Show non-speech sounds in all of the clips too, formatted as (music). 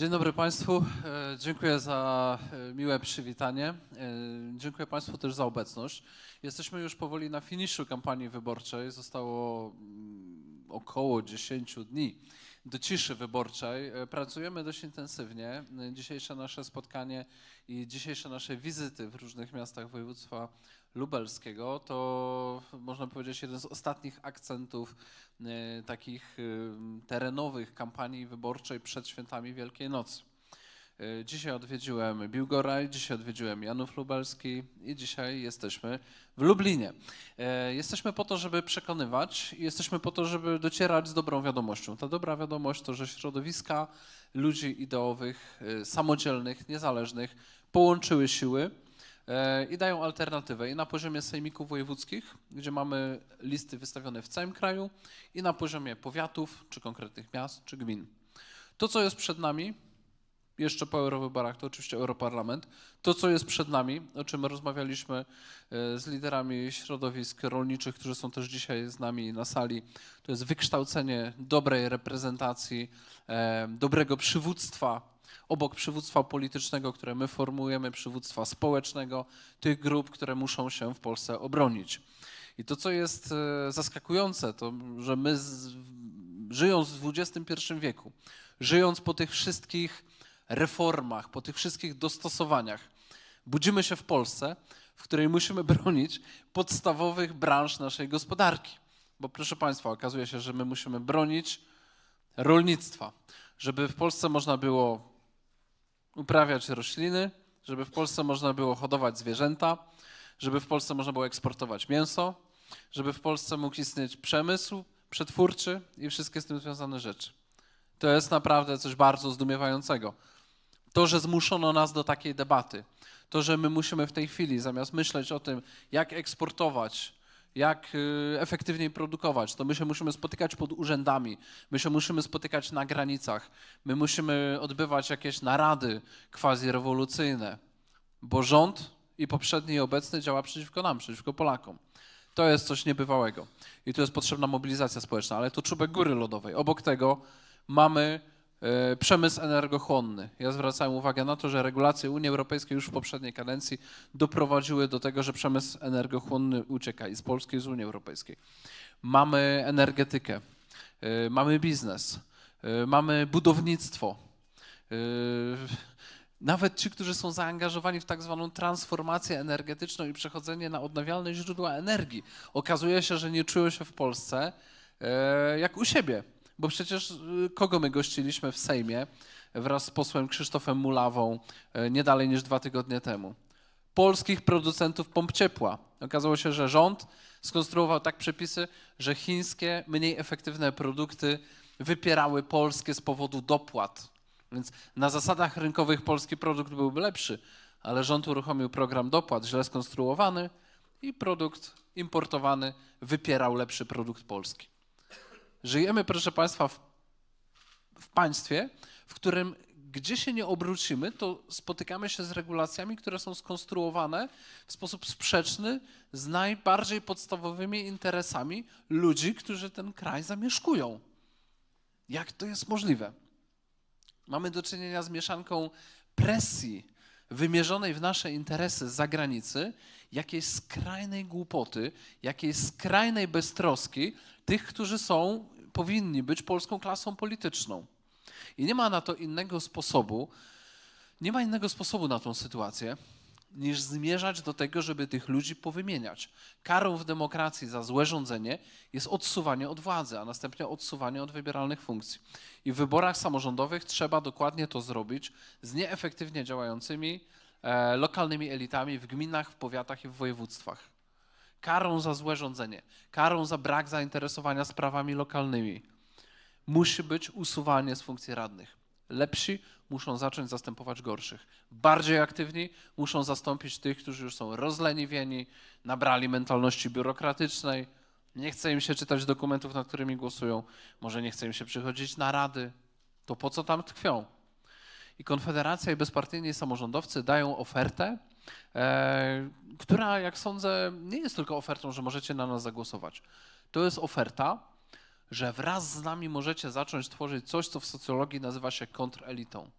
Dzień dobry Państwu. E, Dziękuję za e, miłe przywitanie. E, Dziękuję Państwu też za obecność. Jesteśmy już powoli na finiszu kampanii wyborczej. Zostało mm, około 10 dni do ciszy wyborczej. Pracujemy dość intensywnie. Dzisiejsze nasze spotkanie i dzisiejsze nasze wizyty w różnych miastach województwa lubelskiego to można powiedzieć jeden z ostatnich akcentów e, takich e, terenowych kampanii wyborczej przed świętami Wielkiej Nocy. E, Dzisiaj odwiedziłem Biłgoraj, dzisiaj odwiedziłem Janów Lubelski i dzisiaj jesteśmy w Lublinie. Jesteśmy po to, żeby przekonywać i jesteśmy po to, żeby docierać z dobrą wiadomością. Ta dobra wiadomość to, że środowiska ludzi ideowych, samodzielnych, niezależnych połączyły siły i dają alternatywę i na poziomie sejmików wojewódzkich, gdzie mamy listy wystawione w całym kraju i na poziomie powiatów, czy konkretnych miast, czy gmin. To, co jest przed nami, jeszcze po eurowyborach, to oczywiście Europarlament. To, co jest przed nami, o czym rozmawialiśmy e, z liderami środowisk rolniczych, którzy są też dzisiaj z nami na sali, to jest wykształcenie dobrej reprezentacji, e, dobrego przywództwa, obok przywództwa politycznego, które my formujemy, przywództwa społecznego, tych grup, które muszą się w Polsce obronić. I to, co jest e, zaskakujące, to że my, żyjąc w XXI wieku, żyjąc po tych wszystkich reformach, po tych wszystkich dostosowaniach, budzimy się w Polsce, w której musimy (laughs) bronić podstawowych branż naszej gospodarki. Bo proszę Państwa, okazuje się, że my musimy bronić rolnictwa, żeby w Polsce można było uprawiać rośliny, żeby w Polsce można było hodować zwierzęta, żeby w Polsce można było eksportować mięso, żeby w Polsce mógł istnieć przemysł przetwórczy i wszystkie z tym związane rzeczy. To jest naprawdę coś bardzo zdumiewającego. To, że zmuszono nas do takiej debaty, to, że my musimy w tej chwili, zamiast myśleć o tym, jak eksportować, jak y, efektywniej produkować, to my się musimy spotykać pod urzędami, my się musimy spotykać na granicach, my musimy odbywać jakieś narady quasi-rewolucyjne, bo rząd i poprzedni i obecny działa przeciwko nam, przeciwko Polakom. To jest coś niebywałego i tu jest potrzebna mobilizacja społeczna, ale to czubek góry lodowej. Obok tego mamy przemysł energochłonny. Ja zwracałem uwagę na to, że regulacje Unii Europejskiej już w poprzedniej kadencji doprowadziły do tego, że przemysł energochłonny ucieka i z Polski, i z Unii Europejskiej. Mamy energetykę, e, mamy biznes, e, mamy budownictwo. E, Nawet ci, którzy są zaangażowani w tak zwaną transformację energetyczną i przechodzenie na odnawialne źródła energii, okazuje się, że nie czują się w Polsce e, jak u siebie. Bo przecież y, kogo my gościliśmy w Sejmie wraz z posłem Krzysztofem Mulawą e, nie dalej niż dwa tygodnie temu? Polskich producentów pomp ciepła. Okazało się, że rząd skonstruował tak przepisy, że chińskie, mniej efektywne produkty wypierały polskie z powodu dopłat. Więc na zasadach rynkowych polski produkt byłby lepszy, ale rząd uruchomił program dopłat źle skonstruowany i produkt importowany wypierał lepszy produkt polski. Żyjemy, proszę Państwa, w, w państwie, w którym gdzie się nie obrócimy, to spotykamy się z regulacjami, które są skonstruowane w sposób sprzeczny z najbardziej podstawowymi interesami ludzi, którzy ten kraj zamieszkują. Jak to jest możliwe? Mamy do czynienia z mieszanką presji wymierzonej w nasze interesy z zagranicy, jakiejś skrajnej głupoty, jakiejś skrajnej beztroski tych, którzy są, powinni być polską klasą polityczną. I nie ma na to innego sposobu, nie ma innego sposobu na tą sytuację, niż zmierzać do tego, żeby tych ludzi powymieniać. Karą w demokracji za złe rządzenie jest odsuwanie od władzy, a następnie odsuwanie od wybieralnych funkcji. I w wyborach samorządowych trzeba dokładnie to zrobić z nieefektywnie działającymi lokalnymi elitami w gminach, w powiatach i w województwach. Karą za złe rządzenie, karą za brak zainteresowania sprawami lokalnymi musi być usuwanie z funkcji radnych. Lepsi muszą zacząć zastępować gorszych. Bardziej aktywni muszą zastąpić tych, którzy już są rozleniwieni, nabrali mentalności biurokratycznej, nie chce im się czytać dokumentów, nad którymi głosują, może nie chce im się przychodzić na rady. To po co tam tkwią? I Konfederacja i bezpartyjni samorządowcy dają ofertę, e, która, jak sądzę, nie jest tylko ofertą, że możecie na nas zagłosować. To jest oferta, że wraz z nami możecie zacząć tworzyć coś, co w socjologii nazywa się kontrelitą.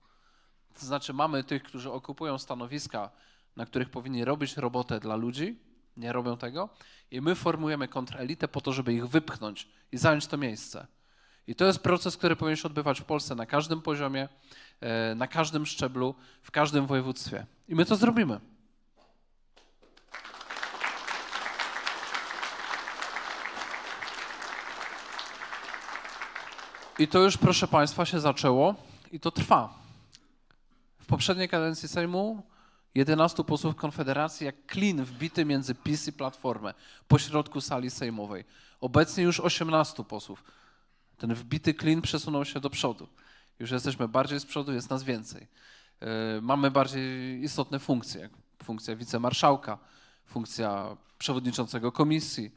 To znaczy mamy tych, którzy okupują stanowiska, na których powinni robić robotę dla ludzi, nie robią tego i my formujemy kontrelitę po to, żeby ich wypchnąć i zająć to miejsce. I to jest proces, który powinien się odbywać w Polsce na każdym poziomie, e, na każdym szczeblu, w każdym województwie. I my to zrobimy. I to już, proszę Państwa, się zaczęło i to trwa. W poprzedniej kadencji Sejmu 11 posłów Konfederacji jak klin wbity między PiS i Platformę po środku sali sejmowej. Obecnie już 18 posłów. Ten wbity klin przesunął się do przodu. Już jesteśmy bardziej z przodu, jest nas więcej. Yy, Mamy bardziej istotne funkcje, jak funkcja wicemarszałka, funkcja przewodniczącego komisji.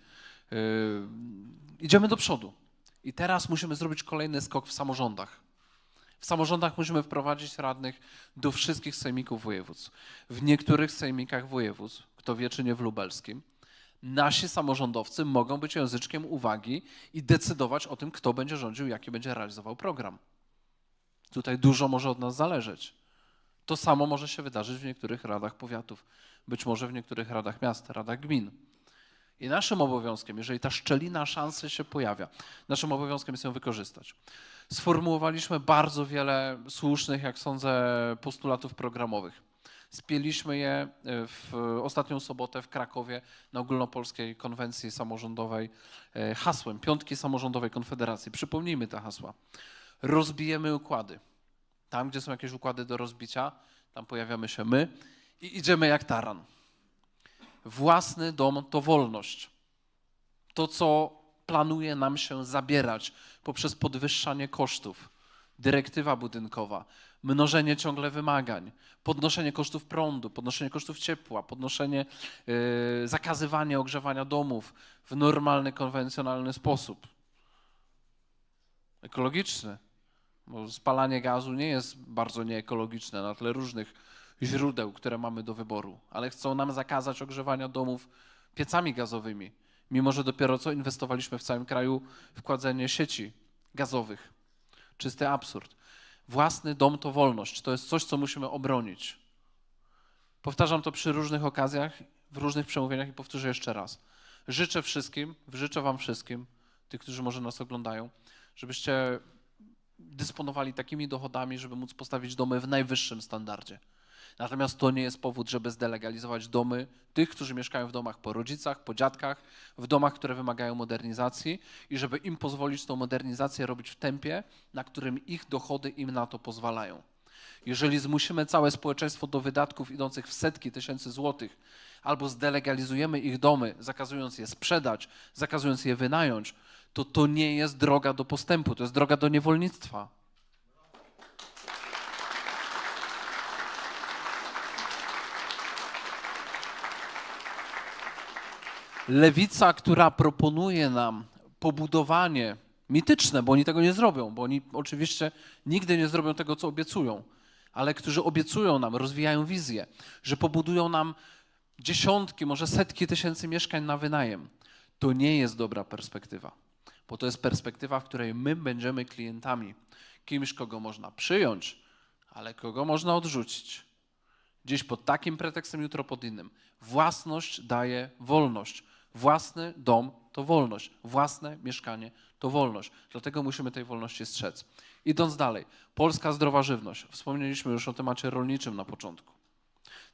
Yy, Idziemy do przodu. I teraz musimy zrobić kolejny skok w samorządach. W samorządach musimy wprowadzić radnych do wszystkich sejmików województw. W niektórych sejmikach województw, kto wie czy nie w lubelskim, nasi samorządowcy mogą być języczkiem uwagi i decydować o tym, kto będzie rządził, jaki będzie realizował program. Tutaj dużo może od nas zależeć. To samo może się wydarzyć w niektórych radach powiatów, być może w niektórych radach miast, radach gmin. I naszym obowiązkiem, jeżeli ta szczelina szansy się pojawia, naszym obowiązkiem jest ją wykorzystać. Sformułowaliśmy bardzo wiele słusznych, jak sądzę, postulatów programowych. Spieliśmy je e, w ostatnią sobotę w Krakowie na ogólnopolskiej konwencji samorządowej e, hasłem Piątki Samorządowej Konfederacji. Przypomnijmy te hasła. Rozbijemy układy. Tam, gdzie są jakieś układy do rozbicia, tam pojawiamy się my i idziemy jak taran. Własny dom to wolność. To, co planuje nam się zabierać poprzez podwyższanie kosztów, dyrektywa budynkowa, mnożenie ciągle wymagań, podnoszenie kosztów prądu, podnoszenie kosztów ciepła, podnoszenie, yy, zakazywanie ogrzewania domów w normalny, konwencjonalny sposób. Ekologiczny, bo spalanie gazu nie jest bardzo nieekologiczne na tle różnych źródeł, które mamy do wyboru, ale chcą nam zakazać ogrzewania domów piecami gazowymi, mimo że dopiero co inwestowaliśmy w całym kraju w kładzenie sieci gazowych. Czysty absurd. Własny dom to wolność. To jest coś, co musimy obronić. Powtarzam to przy różnych okazjach, w różnych przemówieniach i powtórzę jeszcze raz. Życzę wszystkim, życzę Wam wszystkim, tych, którzy może nas oglądają, żebyście dysponowali takimi dochodami, żeby móc postawić domy w najwyższym standardzie. Natomiast to nie jest powód, żeby zdelegalizować domy tych, którzy mieszkają w domach po rodzicach, po dziadkach, w domach, które wymagają modernizacji i żeby im pozwolić tą modernizację robić w tempie, na którym ich dochody im na to pozwalają. Jeżeli zmusimy całe społeczeństwo do wydatków idących w setki tysięcy złotych, albo zdelegalizujemy ich domy, zakazując je sprzedać, zakazując je wynająć, to to nie jest droga do postępu, to jest droga do niewolnictwa. Lewica, która proponuje nam pobudowanie mityczne, bo oni tego nie zrobią, bo oni oczywiście nigdy nie zrobią tego, co obiecują, ale którzy obiecują nam, rozwijają wizję, że pobudują nam dziesiątki, może setki tysięcy mieszkań na wynajem. To nie jest dobra perspektywa, bo to jest perspektywa, w której my będziemy klientami, kimś, kogo można przyjąć, ale kogo można odrzucić. Dziś pod takim pretekstem, jutro pod innym. Własność daje wolność. Własny dom to wolność, własne mieszkanie to wolność. Dlatego musimy tej wolności strzec. Idąc dalej, polska zdrowa żywność. Wspomnieliśmy już o temacie rolniczym na początku.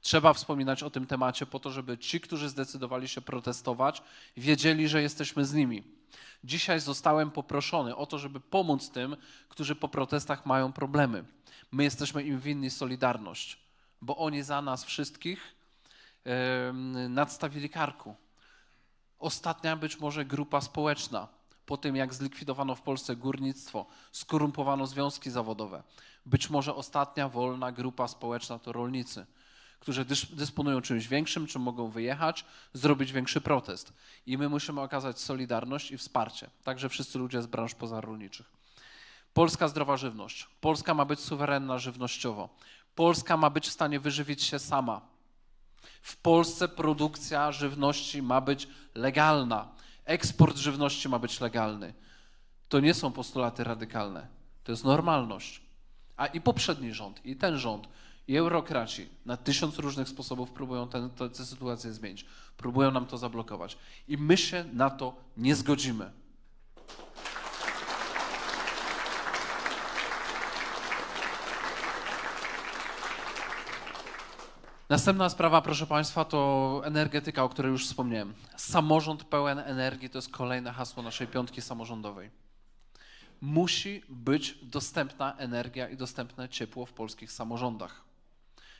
Trzeba wspominać o tym temacie po to, żeby ci, którzy zdecydowali się protestować, wiedzieli, że jesteśmy z nimi. Dzisiaj zostałem poproszony o to, żeby pomóc tym, którzy po protestach mają problemy. My jesteśmy im winni solidarność, bo oni za nas wszystkich nadstawili karku ostatnia być może grupa społeczna, po tym jak zlikwidowano w Polsce górnictwo, skorumpowano związki zawodowe. Być może ostatnia wolna grupa społeczna to rolnicy, którzy dysponują czymś większym, czym mogą wyjechać, zrobić większy protest. I my musimy okazać solidarność i wsparcie, także wszyscy ludzie z branż pozarolniczych. Polska zdrowa żywność. Polska ma być suwerenna żywnościowo. Polska ma być w stanie wyżywić się sama. W Polsce produkcja żywności ma być legalna. Eksport żywności ma być legalny. To nie są postulaty radykalne. To jest normalność. A i poprzedni rząd, i ten rząd, i eurokraci na tysiąc różnych sposobów próbują tę sytuację zmienić. Próbują nam to zablokować. I my się na to nie zgodzimy. Następna sprawa, proszę Państwa, to energetyka, o której już wspomniałem. Samorząd pełen energii to jest kolejne hasło naszej piątki samorządowej. Musi być dostępna energia i dostępne ciepło w polskich samorządach.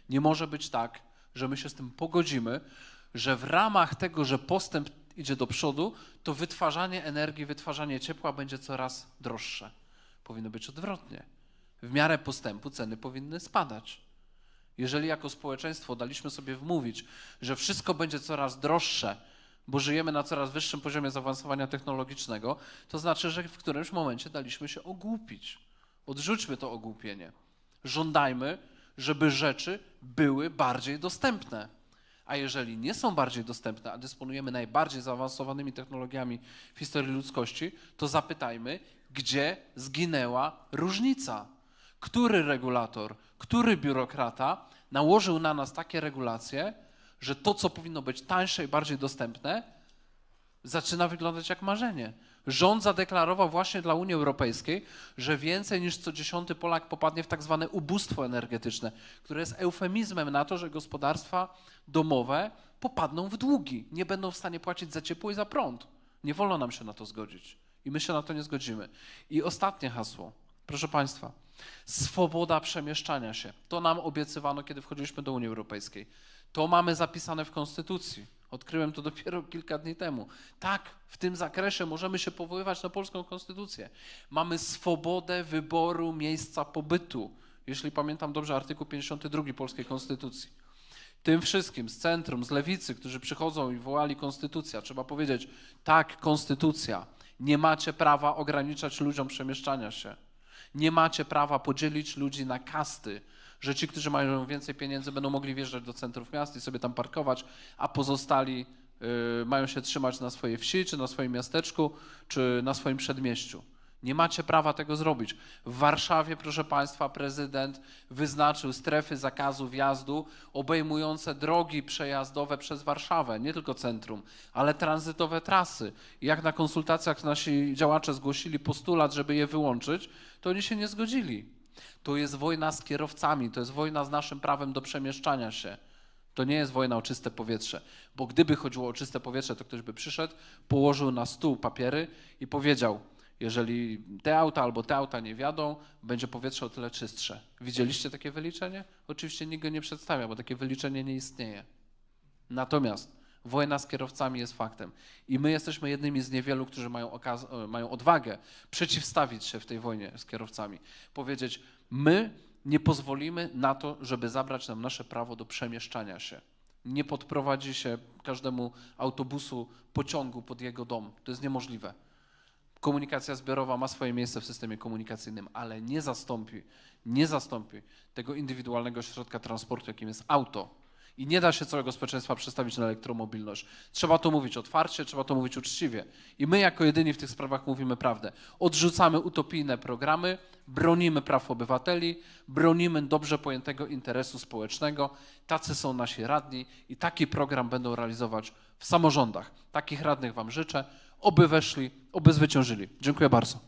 Nie może być tak, że my się z tym pogodzimy, że w ramach tego, że postęp idzie do przodu, to wytwarzanie energii, wytwarzanie ciepła będzie coraz droższe. Powinno być odwrotnie. W miarę postępu ceny powinny spadać. Jeżeli jako społeczeństwo daliśmy sobie wmówić, że wszystko będzie coraz droższe, bo żyjemy na coraz wyższym poziomie zaawansowania technologicznego, to znaczy, że w którymś momencie daliśmy się ogłupić. Odrzućmy to ogłupienie. Żądajmy, żeby rzeczy były bardziej dostępne. A jeżeli nie są bardziej dostępne, a dysponujemy najbardziej zaawansowanymi technologiami w historii ludzkości, to zapytajmy, gdzie zginęła różnica. Który regulator, który biurokrata nałożył na nas takie regulacje, że to, co powinno być tańsze i bardziej dostępne, zaczyna wyglądać jak marzenie. Rząd zadeklarował właśnie dla Unii Europejskiej, że więcej niż co dziesiąty Polak popadnie w tak zwane ubóstwo energetyczne, które jest eufemizmem na to, że gospodarstwa domowe popadną w długi, nie będą w stanie płacić za ciepło i za prąd. Nie wolno nam się na to zgodzić. I my się na to nie zgodzimy. I ostatnie hasło. Proszę Państwa, swoboda przemieszczania się. To nam obiecywano, kiedy wchodziliśmy do Unii Europejskiej. To mamy zapisane w Konstytucji. Odkryłem to dopiero (laughs) kilka dni temu. Tak, w tym zakresie możemy się powoływać na polską konstytucję. Mamy swobodę wyboru miejsca pobytu. Jeśli pamiętam dobrze, artykuł 52 polskiej konstytucji. Tym wszystkim z centrum, z lewicy, którzy przychodzą i wołali konstytucja, trzeba powiedzieć: tak, konstytucja. Nie macie prawa ograniczać ludziom przemieszczania się. Nie macie prawa podzielić ludzi na kasty, że ci, którzy mają więcej pieniędzy, będą mogli wjeżdżać do centrów miast i sobie tam parkować, a pozostali y, mają się trzymać na swojej wsi, czy na swoim miasteczku, czy na swoim przedmieściu. Nie macie prawa tego zrobić. W Warszawie, proszę Państwa, prezydent wyznaczył strefy zakazu wjazdu obejmujące drogi przejazdowe przez Warszawę, nie tylko centrum, ale tranzytowe trasy. Jak na konsultacjach nasi działacze zgłosili postulat, żeby je wyłączyć, to oni się nie zgodzili. To jest wojna z kierowcami, to jest wojna z naszym prawem do przemieszczania się. To nie jest wojna o czyste powietrze, bo gdyby chodziło o czyste powietrze, to ktoś by przyszedł, położył na stół papiery i powiedział: Jeżeli te auta albo te auta nie wiadą, będzie powietrze o tyle czystsze. Widzieliście takie wyliczenie? Oczywiście nikt go nie przedstawia, bo takie wyliczenie nie istnieje. Natomiast wojna z kierowcami jest faktem. I my jesteśmy jednymi z niewielu, którzy mają, e, mają odwagę przeciwstawić się w tej wojnie z kierowcami. Powiedzieć, my nie pozwolimy na to, żeby zabrać nam nasze prawo do przemieszczania się. Nie podprowadzi się każdemu autobusu, pociągu pod jego dom. To jest niemożliwe. Komunikacja zbiorowa ma swoje miejsce w systemie komunikacyjnym, ale nie zastąpi, nie zastąpi tego indywidualnego środka transportu, jakim jest auto. I nie da się całego społeczeństwa przestawić na elektromobilność. Trzeba to mówić otwarcie, trzeba to mówić uczciwie. I my, jako jedyni w tych sprawach, mówimy prawdę. Odrzucamy utopijne programy, bronimy praw obywateli, bronimy dobrze pojętego interesu społecznego. Tacy są nasi radni i taki program będą realizować w samorządach. Takich radnych Wam życzę. Oby weszli, oby zwyciężyli. Dziękuję bardzo.